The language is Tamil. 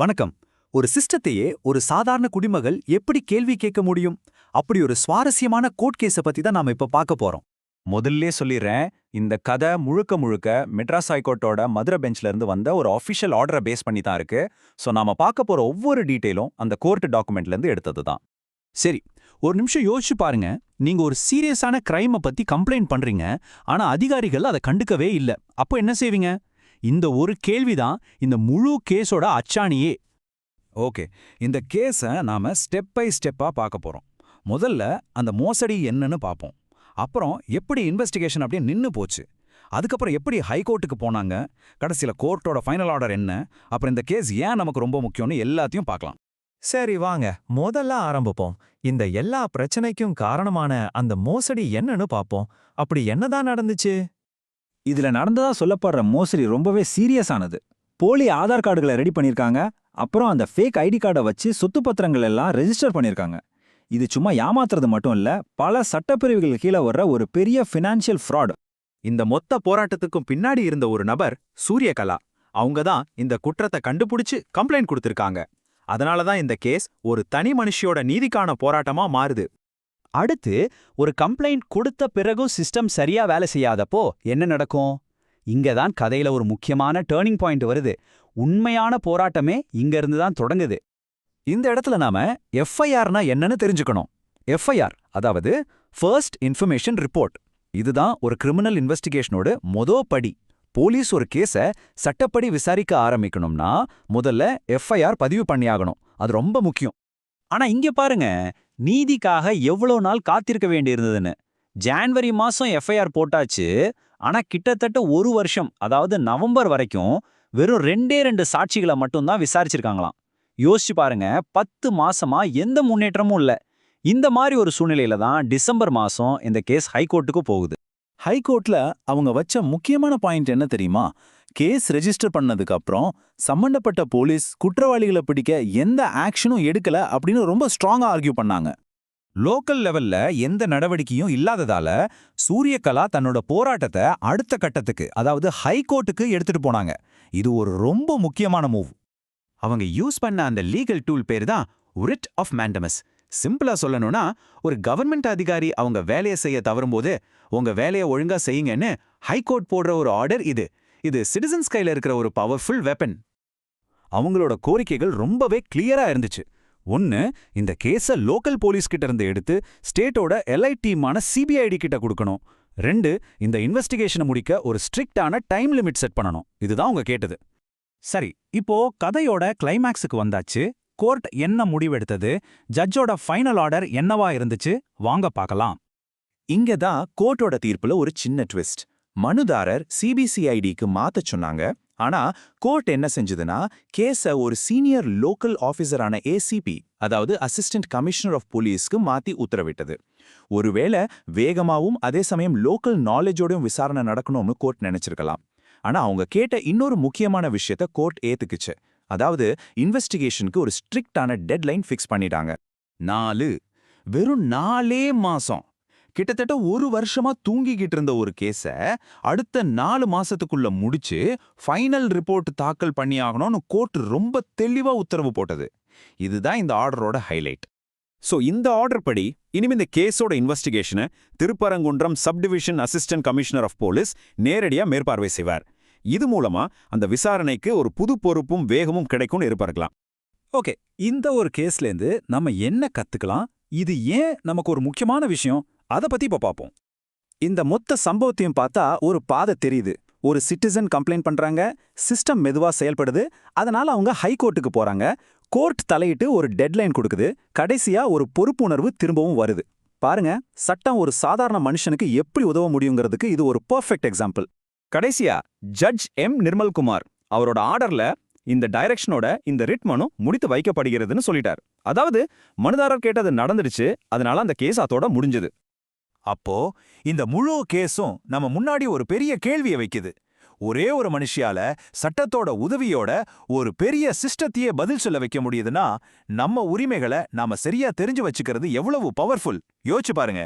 வணக்கம். ஒரு சிஸ்டத்தையே ஒரு சாதாரண குடிமகள் எப்படி கேள்வி கேட்க முடியும்? அப்படி ஒரு சுவாரஸ்யமான கோர்ட் கேஸ பத்தி தான் நாம இப்ப பார்க்க போறோம். முதல்ல சொல்லிடுறேன் இந்த கதை முழுக்க முழுக்க மெட்ராஸ் ஹைகோர்ட்டோட மதுரை பெஞ்ச்ல இருந்து வந்த ஒரு அஃபிஷியல் ஆர்டரை பேஸ் பண்ணி தான் இருக்கு. ஸோ நாம பார்க்க போற ஒவ்வொரு டீட்டெயிலும் அந்த கோர்ட் டாக்குமெண்ட்ல இருந்து எடுத்தது தான் சரி ஒரு நிமிஷம் யோசிச்சு பாருங்க. நீங்க ஒரு சீரியஸான கிரைமை பத்தி கம்ப்ளைண்ட் பண்றீங்க. ஆனா அதிகாரிகள் அதை கண்டுக்கவே இல்ல. அப்போ என்ன செய்வீங்க? இந்த ஒரு கேள்விதான் இந்த முழு கேஸோட அச்சாணியே. ஓகே. இந்த கேஸை நாம ஸ்டெப் பை ஸ்டெப்பா பார்க்க போறோம். முதல்ல அந்த மோசடி என்னன்னு பார்ப்போம். அப்புறம் எப்படி இன்வெஸ்டிகேஷன் அப்படியே நின்னு போச்சு. அதுக்கப்புறம் எப்படி ஹைகோர்ட்டுக்கு போனாங்க? கடைசியில கோர்ட்டோட ஃபைனல் ஆர்டர் என்ன? அப்புறம் இந்த கேஸ் ஏன் நமக்கு ரொம்ப முக்கியம்னு எல்லாத்தையும் பார்க்கலாம். சரி வாங்க. முதல்ல ஆரம்பிப்போம். இந்த எல்லா பிரச்சனைக்கும் காரணமான அந்த மோசடி என்னன்னு பாப்போம் அப்படி என்னதான் நடந்துச்சு? இதுல நடந்ததா சொல்லப்படுற மோசடி ரொம்பவே சீரியஸானது போலி ஆதார் கார்டுகளை ரெடி பண்ணிருக்காங்க. அப்புறம் அந்த ஃபேக் ஐடி கார்டை வச்சு சொத்து பத்திரங்கள் எல்லாம் ரெஜிஸ்டர் பண்ணிருக்காங்க. இது சும்மா ஏமாத்துறது மட்டும் இல்ல பல சட்டப்பிரிவுகள் கீழே வர்ற ஒரு பெரிய ஃபினான்ஷியல் ஃப்ராட் இந்த மொத்த போராட்டத்துக்கும் பின்னாடி இருந்த ஒரு நபர் சூரியகலா. அவங்க தான் இந்த குற்றத்தை கண்டுபிடிச்சு கம்ப்ளைண்ட் கொடுத்திருக்காங்க. அதனால தான் இந்த கேஸ் ஒரு தனி மனுஷியோட நீதிக்கான போராட்டமா மாறுது. அடுத்து ஒரு கம்ப்ளைண்ட் கொடுத்த பிறகும் சிஸ்டம் சரியா வேலை செய்யாதப்போ என்ன நடக்கும்? இங்க தான் கதையில ஒரு முக்கியமான டேர்னிங் பாயிண்ட் வருது. உண்மையான போராட்டமே இங்க இருந்து தான் தொடங்குது. இந்த இடத்துல நாம எஃப்ஐஆர்னா என்னன்னு தெரிஞ்சுக்கணும். எஃப்ஐஆர் அதாவது ஃபர்ஸ்ட் இன்ஃபர்மேஷன் ரிப்போர்ட் இதுதான் ஒரு கிரிமினல் இன்வெஸ்டிகேஷனோட மொதோ படி. போலீஸ் ஒரு கேஸ சட்டப்படி விசாரிக்க ஆரம்பிக்கணும்னா முதல்ல எஃப்ஐஆர் பதிவு பண்ணியாகணும். அது ரொம்ப முக்கியம். ஆனா இங்க பாருங்க நீதிக்காக எவ்வளோ நாள் காத்திருக்க வேண்டியிருந்ததுன்னு. ஜான்வரி மாசம் எஃப்ஐஆர் போட்டாச்சு. ஆனா கிட்டத்தட்ட ஒரு வருஷம் அதாவது நவம்பர் வரைக்கும் வெறும் ரெண்டே ரெண்டு சாட்சிகளை மட்டும்தான் விசாரிச்சிருக்காங்களாம். யோசிச்சு பாருங்க பத்து மாசமா எந்த முன்னேற்றமும் இல்ல. இந்த மாதிரி ஒரு சூழ்நிலையில தான் டிசம்பர் மாசம் இந்த கேஸ் ஹைகோர்ட்டுக்கு போகுது. ஹைகோர்ட்ல அவங்க வச்ச முக்கியமான பாயிண்ட் என்ன தெரியுமா? கேஸ் ரெஜிஸ்டர் பண்ணதுக்கு அப்புறம் சம்பந்தப்பட்ட போலீஸ் குற்றவாளிகளை பிடிக்க எந்த ஆக்ஷனும் எடுக்கல அப்படின்னு ரொம்ப ஸ்ட்ராங்கா ஆர்கியூ பண்ணாங்க. லோக்கல் லெவல்ல எந்த நடவடிக்கையும் இல்லாததால சூரியகலா தன்னோட போராட்டத்தை அடுத்த கட்டத்துக்கு அதாவது ஹைகோர்ட்டுக்கு எடுத்துட்டு போனாங்க. இது ஒரு ரொம்ப முக்கியமான மூவ் அவங்க யூஸ் பண்ண அந்த லீகல் டூல் பேர் தான் ரிட் ஆஃப் மேண்டமஸ் சிம்பிளா சொல்லணும்னா ஒரு கவர்மெண்ட் அதிகாரி அவங்க வேலையை செய்ய தவறும்போது உங்க வேலையை ஒழுங்கா செய்யுங்கன்னு ஹைகோர்ட் போடுற ஒரு ஆர்டர் இது. இது சிட்டிசன்ஸ் கையில இருக்கிற ஒரு பவர்ஃபுல் வெப்பன் அவங்களோட கோரிக்கைகள் ரொம்பவே கிளியரா இருந்துச்சு. ஒன்னு இந்த கேஸ லோக்கல் போலீஸ் கிட்ட இருந்து எடுத்து ஸ்டேட்டோட எல்ஐ டீமான சிபிஐடி கிட்ட கொடுக்கணும். ரெண்டு இந்த இன்வெஸ்டிகேஷனை முடிக்க ஒரு ஸ்ட்ரிக்டான டைம் லிமிட் செட் பண்ணணும். இதுதான் அவங்க கேட்டது. சரி இப்போ கதையோட கிளைமேக்ஸுக்கு வந்தாச்சு. கோர்ட் என்ன முடிவெடுத்தது? ஜட்ஜோட ஃபைனல் ஆர்டர் என்னவா இருந்துச்சு? வாங்க பார்க்கலாம். இங்க தான் கோர்ட்டோட தீர்ப்புல ஒரு சின்ன ட்விஸ்ட். மனுதாரர் சிபிசிஐடிக்கு மாத்த சொன்னாங்க. ஆனா கோர்ட் என்ன செஞ்சதுன்னா கேஸ ஒரு சீனியர் லோக்கல் ஆபீசரான ஏசிபி அதாவது அசிஸ்டன்ட் கமிஷனர் ஆஃப் போலீஸ்க்கு மாத்தி உத்தரவிட்டது. ஒருவேளை வேகமாவும் அதே சமயம் லோக்கல் நாலேஜோடையும் விசாரணை நடக்கணும்னு கோர்ட் நினைச்சிருக்கலாம். ஆனா அவங்க கேட்ட இன்னொரு முக்கியமான விஷயத்த கோர்ட் ஏத்துக்குச்சு. அதாவது இன்வெஸ்டிகேஷனுக்கு ஒரு ஸ்ட்ரிக்டான டெட்லைன் ஃபிக்ஸ் பண்ணிட்டாங்க. நாலு வெறும் நாலே மாசம். கிட்டத்தட்ட ஒரு வருஷமா தூங்கிக்கிட்டு இருந்த ஒரு கேஸ அடுத்த நாலு மாசத்துக்குள்ள முடிச்சு ஃபைனல் ரிப்போர்ட் தாக்கல் பண்ணியாகணும்னு கோர்ட் ரொம்ப தெளிவா உத்தரவு போட்டது. இதுதான் இந்த ஆர்டரோட ஹைலைட் சோ இந்த ஆர்டர் படி இனிமே இந்த கேஸோட இன்வெஸ்டிகேஷனை Thiruparankundram subdivision assistant commissioner of police நேரடியா மேற்பார்வை செய்வார். இது மூலமா அந்த விசாரணைக்கு ஒரு புது பொறுப்பும் வேகமும் கிடைக்கும்னு எதிர்பார்க்கலாம். ஓகே இந்த ஒரு கேஸ்லேருந்து நம்ம என்ன கத்துக்கலாம்? இது ஏன் நமக்கு ஒரு முக்கியமான விஷயம்? அத பத்தி இப்ப பார்ப்போம் இந்த மொத்த சம்பவத்தையும் பார்த்தா ஒரு பாதை தெரியுது. ஒரு சிட்டிசன் கம்ப்ளைண்ட் பண்றாங்க சிஸ்டம் மெதுவா செயல்படுது அதனால அவங்க ஹைகோர்ட்டுக்கு போறாங்க. கோர்ட் தலையிட்டு ஒரு டெட்லைன் கொடுக்குது கடைசியா ஒரு பொறுப்புணர்வு திரும்பவும் வருது. பாருங்க சட்டம் ஒரு சாதாரண மனுஷனுக்கு எப்படி உதவ முடியுங்கிறதுக்கு இது ஒரு பர்ஃபெக்ட் எக்ஸாம்பிள் கடைசியா ஜட்ஜ் எம். நிர்மல்குமார் அவரோட ஆர்டர்ல இந்த டைரக்ஷனோட இந்த ரிட் மனு முடித்து வைக்கப்படுகிறதுன்னு சொல்லிட்டார். அதாவது மனுதாரர் கேட்டது நடந்துடுச்சு அதனால அந்த கேஸ் அதோட முடிஞ்சது. அப்போ இந்த முழு கேஸும் நம்ம முன்னாடி ஒரு பெரிய கேள்வியை வைக்குது. ஒரே ஒரு மனுஷியால சட்டத்தோட உதவியோட ஒரு பெரிய சிஸ்டத்தையே பதில் சொல்ல வைக்க முடியுதுன்னா நம்ம உரிமைகளை நாம சரியா தெரிஞ்சு வச்சுக்கிறது எவ்வளவு பவர்ஃபுல் யோசிச்சு பாருங்க.